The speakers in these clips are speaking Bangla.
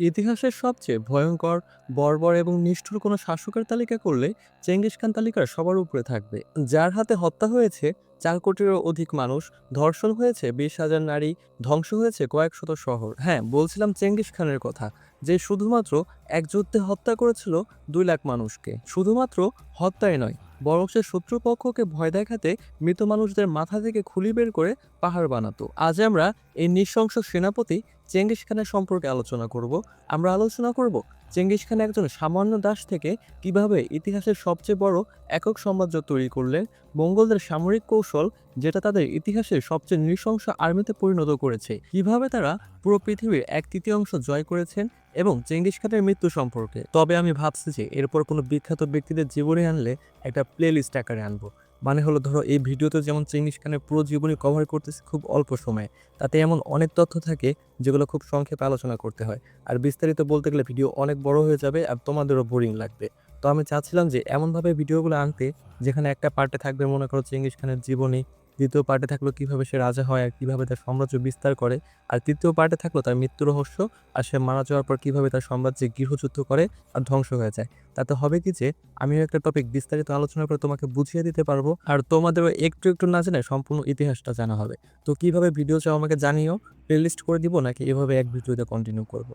ইতিহাসের সবচেয়ে ভয়ঙ্কর, বর্বর এবং নিষ্ঠুর কোনো শাসকের তালিকা করলে চেঙ্গিস খান তালিকার সবার উপরে থাকবে। যার হাতে হত্যা হয়েছে চার কোটিরও অধিক মানুষ, ধর্ষণ হয়েছে বিশ হাজার নারী, ধ্বংস হয়েছে কয়েক শত শহর। হ্যাঁ বলছিলাম চেঙ্গিস খানের কথা, যে শুধুমাত্র এক যুদ্ধে হত্যা করেছিল দুই লাখ মানুষকে। শুধুমাত্র হত্যাই নয়, বরং সে শত্রুপক্ষকে ভয় দেখাতে মৃত মানুষদের মাথা থেকে খুলি বের করে পাহাড় বানাতো। আজ আমরা এই নৃশংস সেনাপতি চেঙ্গিস খানের সম্পর্কে আলোচনা করব। আমরা আলোচনা করব চেঙ্গিস খান একজন সামান্য দাস থেকে কীভাবে ইতিহাসের সবচেয়ে বড় একক সাম্রাজ্য তৈরি করলেন, মঙ্গলদের সামরিক কৌশল যেটা তাদের ইতিহাসের সবচেয়ে নৃশংস আর্মিতে পরিণত করেছে, কীভাবে তারা পুরো পৃথিবীর এক তৃতীয়াংশ জয় করেছেন এবং চেঙ্গিস খানের মৃত্যু সম্পর্কে। তবে আমি ভাবছি যে এরপর কোনো বিখ্যাত ব্যক্তিদের জীবনে আনলে একটা প্লে লিস্ট আকারে আনব। মানে হলো ধরো এই ভিডিওতে যেমন চেঙ্গিস খানের পুরো জীবনী কভার করতেছি খুব অল্প সময়ে, তাতে এমন অনেক তথ্য থাকে যেগুলো খুব সংক্ষেপে আলোচনা করতে হয়। আর বিস্তারিত বলতে গেলে ভিডিও অনেক বড় হয়ে যাবে আর তোমাদেরও বোরিং লাগবে। তো আমি চাচ্ছিলাম যে এমনভাবে ভিডিওগুলো আনতে, যেখানে একটা পার্টে থাকবে মনে করো চেঙ্গিস খানের জীবনী দ্বিতীয় পার্টে থাকল কীভাবে সে রাজা হয় আর কীভাবে তার সাম্রাজ্য বিস্তার করে। আর তৃতীয় পার্টে থাকল তার মৃত্যু রহস্য আর সে মারা যাওয়ার পর কীভাবে তার সাম্রাজ্যে গৃহযুদ্ধ করে আর ধ্বংস হয়ে যায়। তাতে হবে কি যে, আমিও একটা টপিক বিস্তারিত আলোচনা করে তোমাকে বুঝিয়ে দিতে পারব। আর তোমাদেরও একটু একটু না জানে সম্পূর্ণ ইতিহাসটা জানা হবে। তো কীভাবে ভিডিও চাও আমাকে জানিও প্লেলিস্ট করে দিব নাকি এভাবে এক ভিডিওতে কন্টিনিউ করব?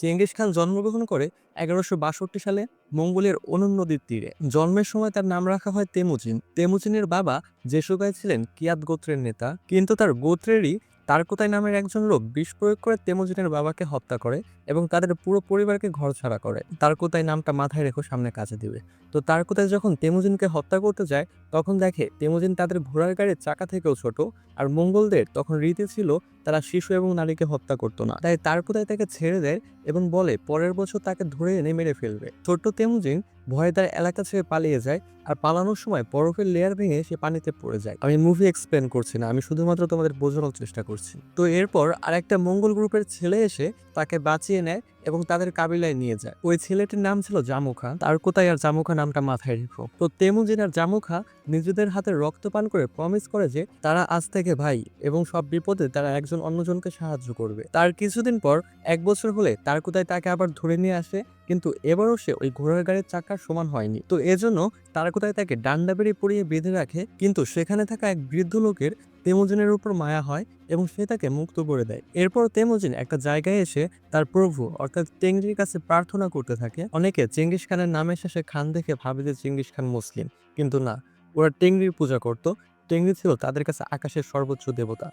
চেঙ্গিস খান জন্মগ্রহণ করে এগারোশো বাষট্টি সালে মঙ্গলের অনুন নদীর তীরে। জন্মের সময় তার নাম রাখা হয় তেমুচিন। তেমুচিনের বাবা জেসুগাই ছিলেন কিয়াত গোত্রের নেতা, কিন্তু তার গোত্রেরই তারকোতাই নামের একজন লোক বিষ প্রয়োগ করে তেমুজিনের বাবাকে হত্যা করে এবং তাদের পুরো পরিবারকে ঘর ছাড়া করে। তারকোতাই নামটা মাথায় রেখো, সামনে কাজে দিবে। তো তারকোতাই যখন তেমুজিনকে হত্যা করতে যায়, তখন দেখে তেমুজিন তাদের ঘোড়ার গাড়ির চাকা থেকেও ছোট আর মঙ্গলদের তখন রীতি ছিল তারা শিশু এবং নারীকে হত্যা করতো না। তাই তারকোতাই তাকে ছেড়ে দেয় এবং বলে, পরের বছর তাকে ধরে এনে মেরে ফেলবে। ছোট্ট তেমুজিন ভয়ে তার এলাকা ছেড়ে পালিয়ে যায় আর পালানোর সময় বরফের লেয়ার ভেঙে সে পানিতে পড়ে যায়। আমি মুভি এক্সপ্লেন করছি না, আমি শুধুমাত্র তোমাদের বোঝানোর চেষ্টা করছি। তো এরপর আরেকটা মঙ্গল গ্রুপের ছেলে এসে তাকে বাঁচিয়ে নেয় এবং তাদের কাবিলায় নিয়ে যায়। ওই ছেলেটির নাম ছিল জামুখা। তার কোথায় আর জামুখা নামটা মাথায় রেখো। তো তেমুজিন আর জামুখা নিজেদের হাতে রক্ত পান করে প্রমিস করে যে তারা আজ থেকে ভাই এবং সব বিপদে তারা একজন অন্যজনকে সাহায্য করবে। তার কিছুদিন পর, এক বছর হলে তার কোথায় তাকে আবার ধরে নিয়ে আসে, কিন্তু এবারও সে ওই ঘোড়ার গাড়ির চাকার সমান হয়নি। তো এজন্য তারা কোথায় তাকে ডান্ডা বেড়ে পরিয়ে বেঁধে রাখে, কিন্তু সেখানে থাকা এক বৃদ্ধ লোকের তেমুজিনের উপর মায়া হয় এবং সে তাকে মুক্ত করে দেয়। এরপর তেমুজিন একটা জায়গায় এসে তার প্রভু, অর্থাৎ চেঙ্গির কাছে প্রার্থনা করতে থাকে। অনেকে চেঙ্গিস খানের নামের শেষে খান দেখে ভাবে যে চেঙ্গিস খান মুসলিম, কিন্তু না, ওরা টেংরির পূজা করত। টেংরি ছিল তাদের কাছে আকাশের সর্বোচ্চ দেবতা।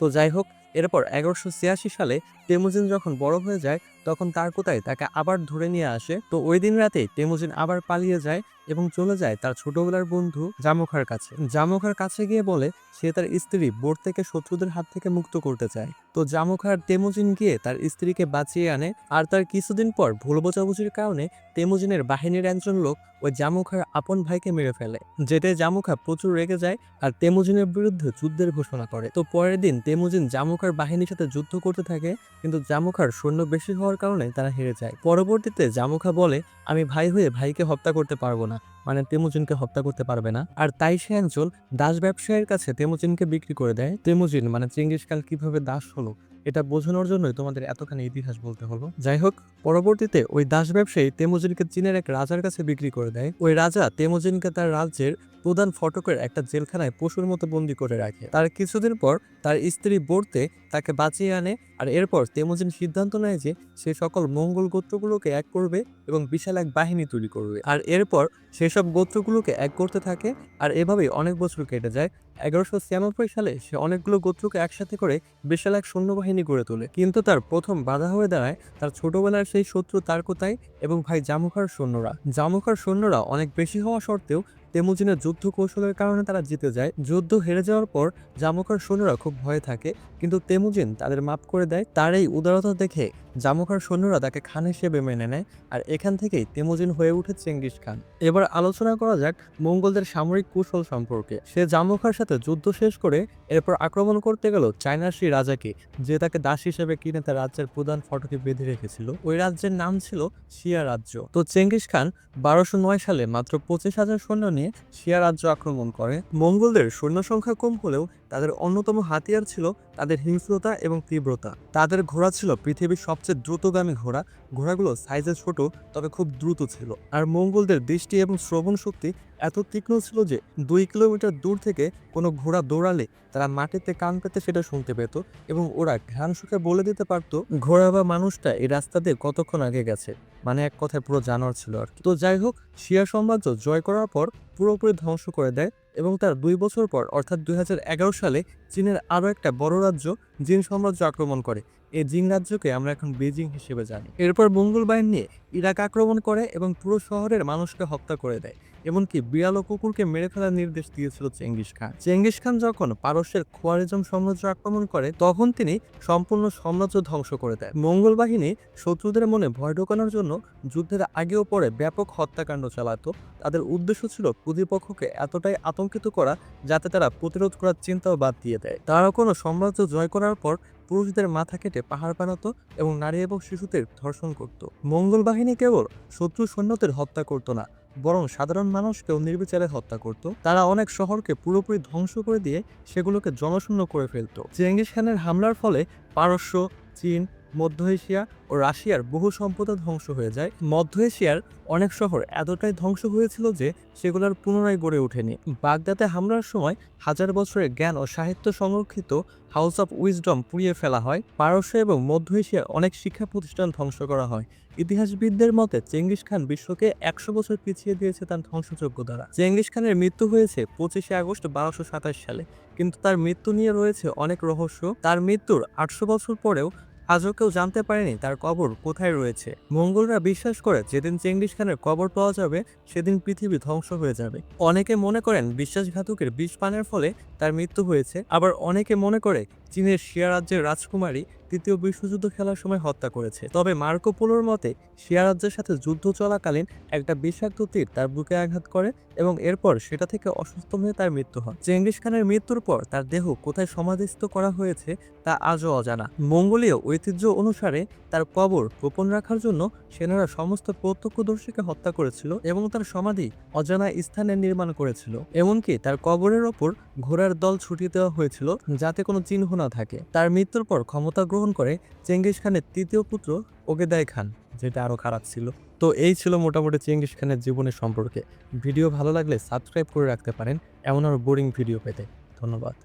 তো যাই হোক, এরপর এগারোশো সালে তেমুজিন যখন বড় হয়ে যায় তখন তার কোথায় তাকে আবার ধরে নিয়ে আসে। তো ওই দিন রাতে তেমুজিন আবার পালিয়ে যায় এবং চলে যায় তার ছোটবেলার বন্ধু জামুখার কাছে। জামুখার কাছে গিয়ে বলে, সে তার স্ত্রী বোর্ড থেকে শত্রুদের হাত থেকে মুক্ত করতে চায়। তো জামুখার তেমুজিন গিয়ে তার স্ত্রীকে বাঁচিয়ে আনে আর তার কিছুদিন পর ভুল বোঝাবুঝির কারণে তেমুজিনের বাহিনীর একজন লোক ওই জামুখার আপন ভাইকে মেরে ফেলে, যেতে জামুখা প্রচুর রেগে যায় আর তেমুজিনের বিরুদ্ধে যুদ্ধের ঘোষণা করে। তো পরের দিন তেমুজিন জামুখার বাহিনীর সাথে যুদ্ধ করতে থাকে, কিন্তু জামুখার সৈন্য বেশি হওয়ার কারণে তারা হেরে যায়। পরবর্তীতে জামুখা বলে, আমি ভাই হয়ে ভাইকে হত্যা করতে পারব না মানে তেমুজিনকে হত্যা করতে পারবে না। আর তাই সে একজন দাস ব্যবসায়ীর কাছে তেমুজিনকে বিক্রি করে দেয়। তেমুজিন মানে চেঙ্গিস খান কীভাবে দাস হলো এটা বোঝানোর জন্যই তোমাদের এতখানি ইতিহাস বলতে হলো। যাই হোক পরবর্তীতে ওই দাস ব্যবসায়ী তেমুজিনকে চীনের এক রাজার কাছে বিক্রি করে দেয়। ওই রাজা তেমুজিনকে তার রাজ্যের প্রধান ফটকের একটা জেলখানায় পশুর মতো বন্দি করে রাখে। তার কিছুদিন পর তার স্ত্রী বর্তে তাকে বাঁচিয়ে আনে আর এরপর তেমুজিন সিদ্ধান্ত নেয় যে সে সকল মঙ্গল গোত্রগুলোকে এক করবে এবং বিশাল এক বাহিনী তৈরি করবে। আর এরপর সেসব গোত্রগুলোকে এক করতে থাকে আর এভাবেই অনেক বছর কেটে যায়। এগারোশো ছিয়ানব্বই সালে সে অনেকগুলো গোত্রকে একসাথে করে বিশাল এক সৈন্যবাহিনী গড়ে তোলে। কিন্তু তার প্রথম বাধা হয়ে দাঁড়ায় তার ছোটবেলার সেই শত্রু তারকোতাই এবং ভাই জামুখার সৈন্যরা। জামুখার সৈন্যরা অনেক বেশি হওয়া সত্ত্বেও তেমুজিনের যুদ্ধ কৌশলের কারণে তারা জিতে যায়। যুদ্ধ হেরে যাওয়ার পর জামুখার সৈন্যরা খুব ভয়ে থাকে, কিন্তু তেমুজিন তাদের মাপ করে দেয়। তার এই উদারতা দেখে জামুখার সৈন্যরা তাকে খান হিসেবে মেনে নেয় আর এখান থেকেই তেমুজিন হয়ে ওঠে চেঙ্গিস খান। এবার আলোচনা করা যাক মঙ্গলদের সামরিক কৌশল সম্পর্কে। সে জামুখার সাথে যুদ্ধ শেষ করে এরপর আক্রমণ করতে গেল চায়নার সেই রাজাকে, যে তাকে দাস হিসেবে কিনে তার রাজ্যের প্রধান ফটকে বেঁধে রেখেছিল। ওই রাজ্যের নাম ছিল শিয়া রাজ্য। তো চেঙ্গিস খান বারোশো নয় সালে মাত্র পঁচিশ হাজার সৈন্য নিয়ে শিয়া রাজ্য আক্রমণ করে। মঙ্গলদের সৈন্য সংখ্যা কম হলেও তাদের অন্যতম হাতিয়ার ছিল তাদের হিংস্রতা এবং তীব্রতা। তাদের ঘোড়া ছিল পৃথিবীর সবচেয়ে দ্রুতগামী ঘোড়া। ঘোড়াগুলো সাইজে ছোট, তবে খুব দ্রুত ছিল। আর মঙ্গলদের দৃষ্টি এবং শ্রবণ শক্তি এত তীক্ষ্ণ ছিল যে দুই কিলোমিটার দূর থেকে কোনো ঘোড়া দৌড়ালে তারা মাটিতে কান পেতে সেটা শুনতে পেত এবং ওরা ঘ্রাণ শুকে বলে দিতে পারতো, ঘোড়া বা মানুষটা এই রাস্তা দিয়ে কতক্ষণ আগে গেছে? মানে এক কথায় পুরো জানোয়ার ছিল আর। তো যাই হোক, শিয়া সাম্রাজ্য জয় করার পর পুরোপুরি ধ্বংস করে দেয় এবং তার দুই বছর পর অর্থাৎ দুই হাজার এগারো সালে চীনের আরও একটা বড় রাজ্য জিন সাম্রাজ্য আক্রমণ করে। এই জিন রাজ্যকে আমরা এখন বেজিং হিসেবে জানি। এরপর মঙ্গল বাহিনী নিয়ে ইরাক আক্রমণ করে এবং পুরো শহরের মানুষকে হত্যা করে দেয়। এমনকি বিড়াল ও কুকুরকে মেরে ফেলার নির্দেশ দিয়েছিল চেঙ্গিস খান। চেঙ্গিস খান যখন পারস্যের খোয়ারিজম সাম্রাজ্য আক্রমণ করে, তখন তিনি সম্পূর্ণ সাম্রাজ্য ধ্বংস করে দেয় মঙ্গল বাহিনী শত্রুদের মনে ভয় ঢোকানোর জন্য যুদ্ধের আগেও পরে ব্যাপক হত্যাকাণ্ড চালাতো। তাদের উদ্দেশ্য ছিল প্রতিপক্ষকে এতটাই আতঙ্কিত করা যাতে তারা প্রতিরোধ করার চিন্তাও বাদ দিয়ে দেয়। তারা কোনো সাম্রাজ্য জয় করার পর পুরুষদের মাথা কেটে পাহাড় বানাতো এবং নারী এবং শিশুদের ধর্ষণ করত। মঙ্গল বাহিনী কেবল শত্রু সৈন্যদের হত্যা করত না, বরং সাধারণ মানুষকেও নির্বিচারে হত্যা করত। তারা অনেক শহরকে পুরোপুরি ধ্বংস করে দিয়ে সেগুলোকে জনশূন্য করে ফেলত। চেঙ্গিস খানের হামলার ফলে পারস্য, চীন মধ্য এশিয়া ও রাশিয়ার বহু সম্পদা ধ্বংস হয়ে যায়। মধ্য এশিয়ার অনেক শহর এতটাই ধ্বংস হয়েছিল যে সেগুলোর পুনরায় গড়ে ওঠেনি। বাগদাতে হামলার সময় হাজার বছরের জ্ঞান ও সাহিত্য সংরক্ষিত হাউস অফ উইজডম পুড়িয়ে ফেলা হয়। পারস্য এবং মধ্য এশিয়ার অনেক শিক্ষা প্রতিষ্ঠান ধ্বংস করা হয়। ইতিহাসবিদদের মতে, চেঙ্গিস খান বিশ্বকে একশো বছর পিছিয়ে দিয়েছে তার ধ্বংসযোগ্য দ্বারা। চেঙ্গিস খানের মৃত্যু হয়েছে পঁচিশে আগস্ট বারোশো সাতাশ সালে। কিন্তু তার মৃত্যু নিয়ে রয়েছে অনেক রহস্য। তার মৃত্যুর আটশো বছর পরেও আজও কেউ জানতে পারেনি তার কবর কোথায় রয়েছে। মঙ্গলরা বিশ্বাস করে যেদিন চেঙ্গিস খানের কবর পাওয়া যাবে, সেদিন পৃথিবী ধ্বংস হয়ে যাবে। অনেকে মনে করেন বিশ্বাসঘাতকের বিষ পানের ফলে তার মৃত্যু হয়েছে, আবার অনেকে মনে করে চীনের শিয়া রাজ্যের রাজকুমারী তৃতীয় বিশ্বযুদ্ধ খেলার সময় হত্যা করেছে। তবে মার্কো পোলোর মতে, শিয়া রাজ্যের সাথে যুদ্ধ চলাকালীন একটা বিষাক্ত তীর তার বুকে আঘাত করে এবং এরপর সেটা থেকে অসুস্থ হয়ে তার মৃত্যু হয়। চেঙ্গিস খানের মৃত্যুর পর তার দেহ কোথায় সমাধিস্থ করা হয়েছে তা আজও অজানা। মঙ্গোলীয় ঐতিহ্য অনুসারে তার কবর গোপন রাখার জন্য সেনারা সমস্ত প্রত্যক্ষদর্শীকে হত্যা করেছিল এবং তার সমাধি অজানা স্থানে নির্মাণ করেছিল। এমনকি তার কবরের ওপর ঘোড়ার দল ছুটি দেওয়া হয়েছিল যাতে কোনো চিহ্ন না থাকে। তার মৃত্যুর পর ক্ষমতা গ্রহণ করে চেঙ্গিস খানের তৃতীয় পুত্র ওগেদাই খান, যেটা আরও খারাপ ছিল। তো এই ছিল মোটামুটি চেঙ্গিস খানের জীবনের সম্পর্কে। ভিডিও ভালো লাগলে সাবস্ক্রাইব করে রাখতে পারেন, এমন আরও বোরিং ভিডিও পেতে। ধন্যবাদ।